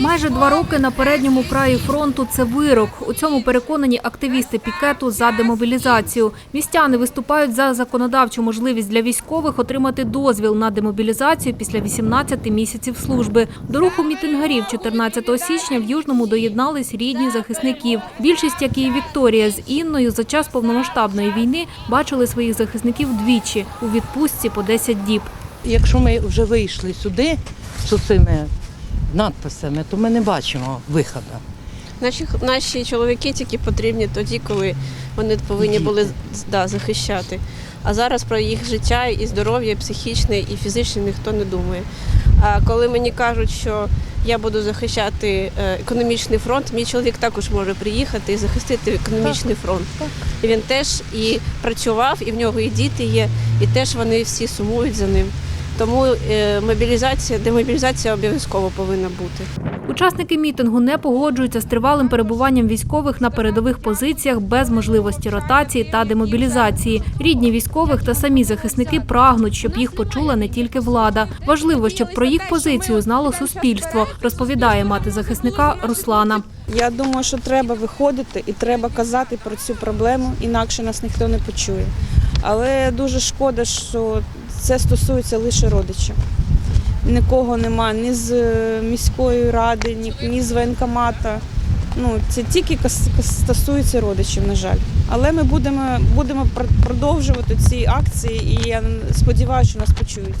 Майже два роки на передньому краї фронту це вирок. У цьому переконані активісти пікету за демобілізацію. Містяни виступають за законодавчу можливість для військових отримати дозвіл на демобілізацію після 18 місяців служби. До руху мітингарів 14 січня в Южному доєднались рідні захисників. Більшість, як і Вікторія з Інною, за час повномасштабної війни бачили своїх захисників двічі у відпустці по 10 діб. Якщо ми вже вийшли сюди з цими надписами, то ми не бачимо виходу. Наші, наші чоловіки тільки потрібні тоді, коли вони повинні Діти. були да, захищати. А зараз про їх життя і здоров'я, і психічне, і фізичне ніхто не думає. А коли мені кажуть, що я буду захищати е, економічний фронт, мій чоловік також може приїхати і захистити економічний фронт. І він теж і працював, і в нього і діти є, і теж вони всі сумують за ним. Тому е, мобілізація, демобілізація обов'язково повинна бути. Учасники мітингу не погоджуються з тривалим перебуванням військових на передових позиціях без можливості ротації та демобілізації. Рідні військових та самі захисники прагнуть, щоб їх почула не тільки влада. Важливо, щоб про їх позицію знало суспільство, розповідає мати захисника Руслана. Я думаю, що треба виходити і треба казати про цю проблему, інакше нас ніхто не почує. Але дуже шкода, що це стосується лише родичів. Нікого нема ні з е, міської ради, ні, ні з воєнкомата. Ну, це тільки стосується родичів, на жаль. Але ми будемо, будемо продовжувати ці акції, і я сподіваюся, що нас почують.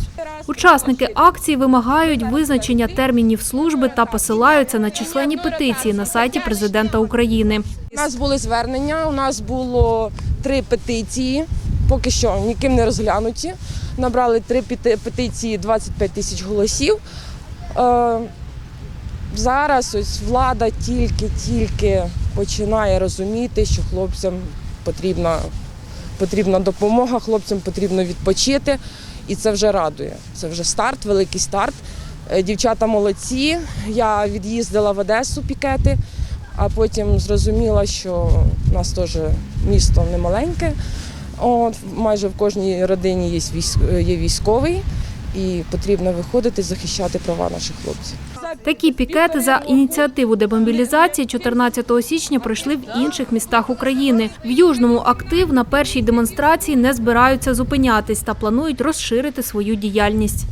Учасники акції вимагають визначення термінів служби та посилаються на численні петиції на сайті президента України. У нас були звернення, у нас було три петиції, поки що ніким не розглянуті. Набрали три пети- петиції 25 тисяч голосів. Е, зараз ось влада тільки-тільки починає розуміти, що хлопцям потрібна, потрібна допомога, хлопцям потрібно відпочити. І це вже радує. Це вже старт, великий старт. Е, Дівчата молодці. Я від'їздила в Одесу пікети а потім зрозуміла, що в нас теж місто немаленьке. От, майже в кожній родині є, є військовий, і потрібно виходити захищати права наших хлопців. Такі пікети за ініціативу демобілізації 14 січня пройшли в інших містах України. В Южному актив на першій демонстрації не збираються зупинятись та планують розширити свою діяльність.